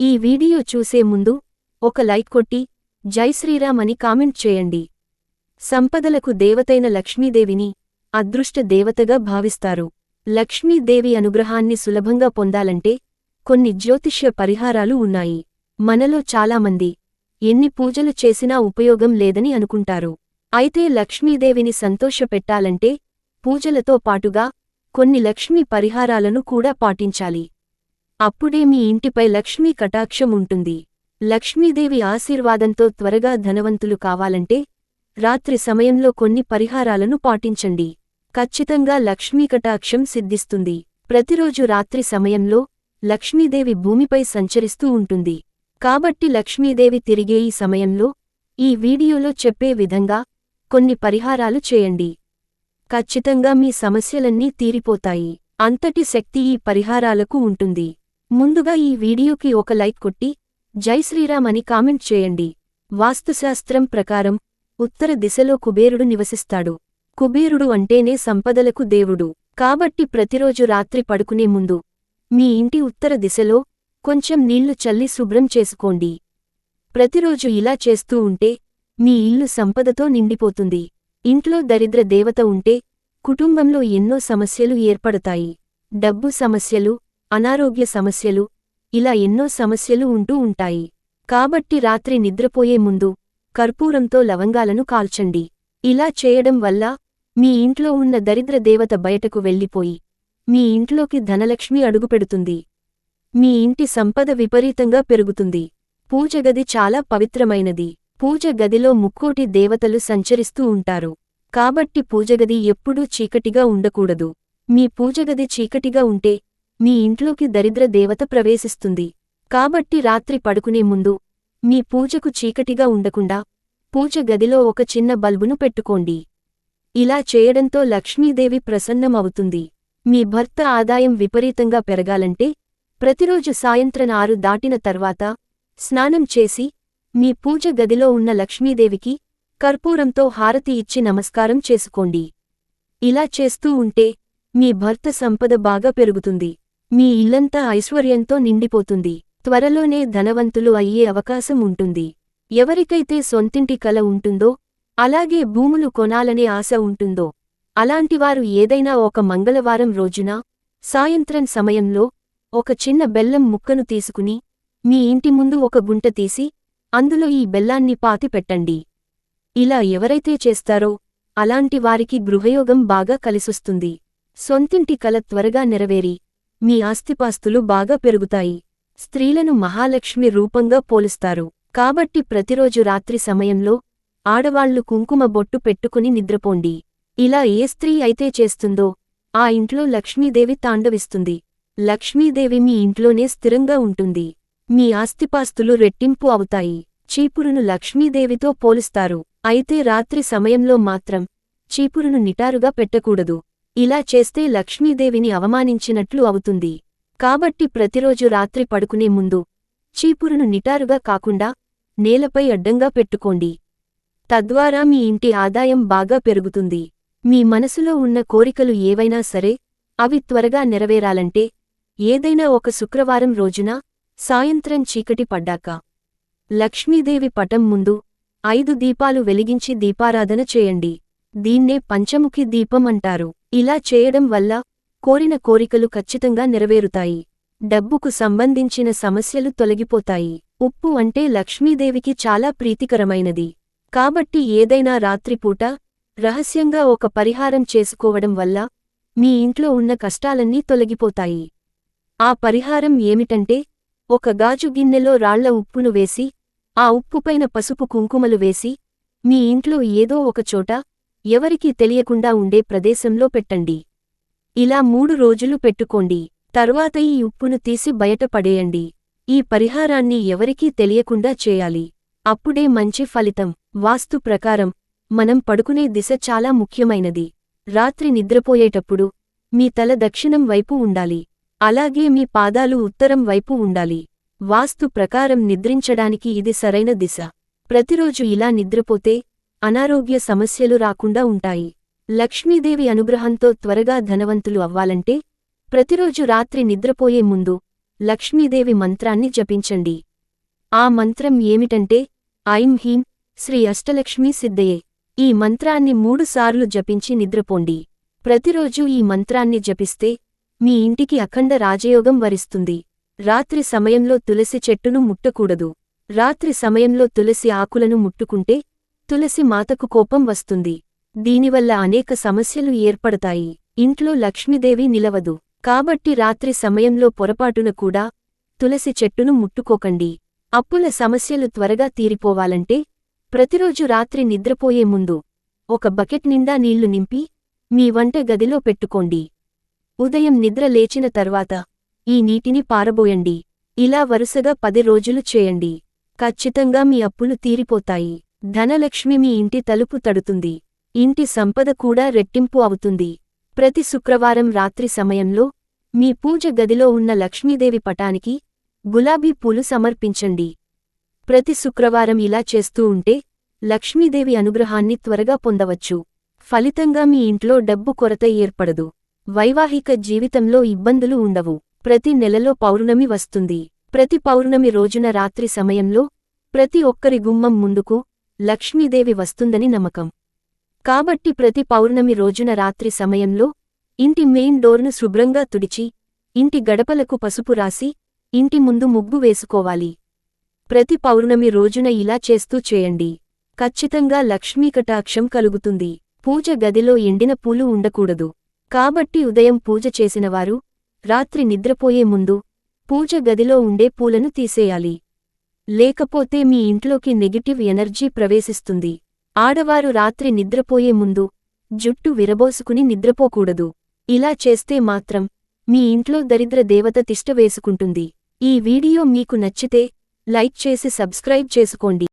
ఈ వీడియో చూసే ముందు ఒక లైక్ కొట్టి జై శ్రీరామ్ అని కామెంట్ చేయండి. సంపదలకు దేవతైన లక్ష్మీదేవిని అదృష్ట దేవతగా భావిస్తారు. లక్ష్మీదేవి అనుగ్రహాన్ని సులభంగా పొందాలంటే కొన్ని జ్యోతిష్య పరిహారాలు ఉన్నాయి. మనలో చాలామంది ఎన్ని పూజలు చేసినా ఉపయోగం లేదని అనుకుంటారు. అయితే లక్ష్మీదేవిని సంతోషపెట్టాలంటే పూజలతో పాటుగా కొన్ని లక్ష్మీ పరిహారాలను కూడా పాటించాలి. అప్పుడే మీ ఇంటిపై లక్ష్మీ కటాక్షం ఉంటుంది. లక్ష్మీదేవి ఆశీర్వాదంతో త్వరగా ధనవంతులు కావాలంటే రాత్రి సమయంలో కొన్ని పరిహారాలను పాటించండి. ఖచ్చితంగా లక్ష్మీ కటాక్షం సిద్ధిస్తుంది. ప్రతిరోజు రాత్రి సమయంలో లక్ష్మీదేవి భూమిపై సంచరిస్తూ ఉంటుంది. కాబట్టి లక్ష్మీదేవి తిరిగే ఈ సమయంలో ఈ వీడియోలో చెప్పే విధంగా కొన్ని పరిహారాలు చేయండి. ఖచ్చితంగా మీ సమస్యలన్నీ తీరిపోతాయి. అంతటి శక్తి ఈ పరిహారాలకు ఉంటుంది. ముందుగా ఈ వీడియోకి ఒక లైక్ కొట్టి జై శ్రీరామ్ అని కామెంట్ చేయండి. వాస్తుశాస్త్రం ప్రకారం ఉత్తర దిశలో కుబేరుడు నివసిస్తాడు. కుబేరుడు అంటేనే సంపదలకు దేవుడు. కాబట్టి ప్రతిరోజు రాత్రి పడుకునే ముందు మీ ఇంటి ఉత్తర దిశలో కొంచెం నీళ్ళు చల్లి శుభ్రం చేసుకోండి. ప్రతిరోజు ఇలా చేస్తూ ఉంటే మీ ఇల్లు సంపదతో నిండిపోతుంది. ఇంట్లో దరిద్ర దేవత ఉంటే కుటుంబంలో ఎన్నో సమస్యలు ఏర్పడతాయి. డబ్బు సమస్యలు అనారోగ్య సమస్యలు ఇలా ఎన్నో సమస్యలు ఉంటూ ఉంటాయి. కాబట్టి రాత్రి నిద్రపోయే ముందు కర్పూరంతో లవంగాలను కాల్చండి. ఇలా చేయడం వల్ల మీ ఇంట్లో ఉన్న దరిద్ర దేవత బయటకు వెళ్ళిపోయి మీ ఇంట్లోకి ధనలక్ష్మి అడుగుపెడుతుంది. మీ ఇంటి సంపద విపరీతంగా పెరుగుతుంది. పూజగది చాలా పవిత్రమైనది. పూజ గదిలో ముక్కోటి దేవతలు సంచరిస్తూ ఉంటారు. కాబట్టి పూజగది ఎప్పుడూ చీకటిగా ఉండకూడదు. మీ పూజగది చీకటిగా ఉంటే మీ ఇంట్లోకి దరిద్ర దేవత ప్రవేశిస్తుంది. కాబట్టి రాత్రి పడుకునే ముందు మీ పూజకు చీకటిగా ఉండకుండా పూజ గదిలో ఒక చిన్న బల్బును పెట్టుకోండి. ఇలా చేయడంతో లక్ష్మీదేవి ప్రసన్నమవుతుంది. మీ భర్త ఆదాయం విపరీతంగా పెరగాలంటే ప్రతిరోజు సాయంత్రం ఆరు దాటిన తర్వాత స్నానం చేసి మీ పూజ గదిలో ఉన్న లక్ష్మీదేవికి కర్పూరంతో హారతి ఇచ్చి నమస్కారం చేసుకోండి. ఇలా చేస్తూ ఉంటే మీ భర్త సంపద బాగా పెరుగుతుంది. మీ ఇల్లంతా ఐశ్వర్యంతో నిండిపోతుంది. త్వరలోనే ధనవంతులు అయ్యే అవకాశం ఉంటుంది. ఎవరికైతే సొంతింటి కల ఉంటుందో అలాగే భూములు కొనాలనే ఆశ ఉంటుందో అలాంటివారు ఏదైనా ఒక మంగళవారం రోజున సాయంత్రం సమయంలో ఒక చిన్న బెల్లం ముక్కను తీసుకుని మీ ఇంటి ముందు ఒక గుంట తీసి అందులో ఈ బెల్లాన్ని పాతి పెట్టండి. ఇలా ఎవరైతే చేస్తారో అలాంటి వారికి గృహయోగం బాగా కలిసొస్తుంది. సొంతింటి కల త్వరగా నెరవేరి మీ ఆస్తిపాస్తులు బాగా పెరుగుతాయి. స్త్రీలను మహాలక్ష్మి రూపంగా పోలుస్తారు. కాబట్టి ప్రతిరోజు రాత్రి సమయంలో ఆడవాళ్ళు కుంకుమ బొట్టు పెట్టుకుని నిద్రపోండి. ఇలా ఏ స్త్రీ అయితే చేస్తుందో ఆ ఇంట్లో లక్ష్మీదేవి తాండవిస్తుంది. లక్ష్మీదేవి మీ ఇంట్లోనే స్థిరంగా ఉంటుంది. మీ ఆస్తిపాస్తులు రెట్టింపు అవుతాయి. చీపురును లక్ష్మీదేవితో పోలుస్తారు. అయితే రాత్రి సమయంలో మాత్రం చీపురును నిటారుగా పెట్టకూడదు. ఇలా చేస్తే లక్ష్మీదేవిని అవమానించినట్లు అవుతుంది. కాబట్టి ప్రతిరోజు రాత్రి పడుకునే ముందు చీపురును నిటారుగా కాకుండా నేలపై అడ్డంగా పెట్టుకోండి. తద్వారా మీ ఇంటి ఆదాయం బాగా పెరుగుతుంది. మీ మనసులో ఉన్న కోరికలు ఏవైనా సరే అవి త్వరగా నెరవేరాలంటే ఏదైనా ఒక శుక్రవారం రోజున సాయంత్రం చీకటి పడ్డాక లక్ష్మీదేవి పటం ముందు ఐదు దీపాలు వెలిగించి దీపారాధన చేయండి. దీన్నే పంచముఖి దీపం అంటారు. ఇలా చేయడం వల్ల కోరిన కోరికలు ఖచ్చితంగా నెరవేరుతాయి. డబ్బుకు సంబంధించిన సమస్యలు తొలగిపోతాయి. ఉప్పు అంటే లక్ష్మీదేవికి చాలా ప్రీతికరమైనది. కాబట్టి ఏదైనా రాత్రిపూట రహస్యంగా ఒక పరిహారం చేసుకోవడం వల్ల మీ ఇంట్లో ఉన్న కష్టాలన్నీ తొలగిపోతాయి. ఆ పరిహారం ఏమిటంటే ఒక గాజు గిన్నెలో రాళ్ళ ఉప్పును వేసి ఆ ఉప్పుపైన పసుపు కుంకుమలు వేసి మీ ఇంట్లో ఏదో ఒకచోట ఎవరికీ తెలియకుండా ఉండే ప్రదేశంలో పెట్టండి. ఇలా మూడు రోజులు పెట్టుకోండి. తరువాత ఈ ఉప్పును తీసి బయట పడేయండి. ఈ పరిహారాన్ని ఎవరికీ తెలియకుండా చేయాలి. అప్పుడే మంచి ఫలితం. వాస్తు ప్రకారం మనం పడుకునే దిశ చాలా ముఖ్యమైనది. రాత్రి నిద్రపోయేటప్పుడు మీ తల దక్షిణం వైపు ఉండాలి. అలాగే మీ పాదాలు ఉత్తరం వైపు ఉండాలి. వాస్తు ప్రకారం నిద్రించడానికి ఇది సరైన దిశ. ప్రతిరోజు ఇలా నిద్రపోతే అనారోగ్య సమస్యలు రాకుండా ఉంటాయి. లక్ష్మీదేవి అనుగ్రహంతో త్వరగా ధనవంతులు అవ్వాలంటే ప్రతిరోజు రాత్రి నిద్రపోయే ముందు లక్ష్మీదేవి మంత్రాన్ని జపించండి. ఆ మంత్రం ఏమిటంటే ఐం హీం శ్రీ అష్టలక్ష్మీ సిద్ధయే. ఈ మంత్రాన్ని మూడుసార్లు జపించి నిద్రపోండి. ప్రతిరోజూ ఈ మంత్రాన్ని జపిస్తే మీ ఇంటికి అఖండ రాజయోగం వరిస్తుంది. రాత్రి సమయంలో తులసి చెట్టును ముట్టకూడదు. రాత్రి సమయంలో తులసి ఆకులను ముట్టుకుంటే తులసి మాతకు కోపం వస్తుంది. దీనివల్ల అనేక సమస్యలు ఏర్పడతాయి. ఇంట్లో లక్ష్మీదేవి నిలవదు. కాబట్టి రాత్రి సమయంలో పొరపాటున కూడా తులసి చెట్టును ముట్టుకోకండి. అప్పుల సమస్యలు త్వరగా తీరిపోవాలంటే ప్రతిరోజు రాత్రి నిద్రపోయే ముందు ఒక బకెట్ నిండా నీళ్ళు నింపి మీ వంట గదిలో పెట్టుకోండి. ఉదయం నిద్ర లేచిన తర్వాత ఈ నీటిని పారబోయండి. ఇలా వరుసగా పది రోజులు చేయండి. ఖచ్చితంగా మీ అప్పులు తీరిపోతాయి. ధనలక్ష్మి మీ ఇంటి తలుపు తడుతుంది. ఇంటి సంపద కూడా రెట్టింపు అవుతుంది. ప్రతి శుక్రవారం రాత్రి సమయంలో మీ పూజ గదిలో ఉన్న లక్ష్మీదేవి పటానికి గులాబీ పూలు సమర్పించండి. ప్రతి శుక్రవారం ఇలా చేస్తూ ఉంటే లక్ష్మీదేవి అనుగ్రహాన్ని త్వరగా పొందవచ్చు. ఫలితంగా మీ ఇంట్లో డబ్బు కొరత ఏర్పడదు. వైవాహిక జీవితంలో ఇబ్బందులు ఉండవు. ప్రతి నెలలో పౌర్ణమి వస్తుంది. ప్రతి పౌర్ణమి రోజున రాత్రి సమయంలో ప్రతి ఒక్కరి గుమ్మం ముందుకు లక్ష్మీదేవి వస్తుందని నమ్మకం. కాబట్టి ప్రతి పౌర్ణమి రోజున రాత్రి సమయంలో ఇంటి మెయిన్ డోర్ను శుభ్రంగా తుడిచి ఇంటి గడపలకు పసుపు రాసి ఇంటి ముందు ముగ్గు వేసుకోవాలి. ప్రతి పౌర్ణమి రోజున ఇలా చేస్తూ చేయండి. ఖచ్చితంగా లక్ష్మీకటాక్షం కలుగుతుంది. పూజ గదిలో ఎండిన పూలు ఉండకూడదు. కాబట్టి ఉదయం పూజ చేసినవారు రాత్రి నిద్రపోయే ముందు పూజ గదిలో ఉండే పూలను తీసేయాలి. లేకపోతే మీ ఇంట్లోకి నెగిటివ్ ఎనర్జీ ప్రవేశిస్తుంది. ఆడవారు రాత్రి నిద్రపోయే ముందు జుట్టు విరబోసుకుని నిద్రపోకూడదు. ఇలా చేస్తే మాత్రం మీ ఇంట్లో దరిద్ర దేవత తిష్ట వేసుకుంటుంది. ఈ వీడియో మీకు నచ్చితే లైక్ చేసి సబ్స్క్రైబ్ చేసుకోండి.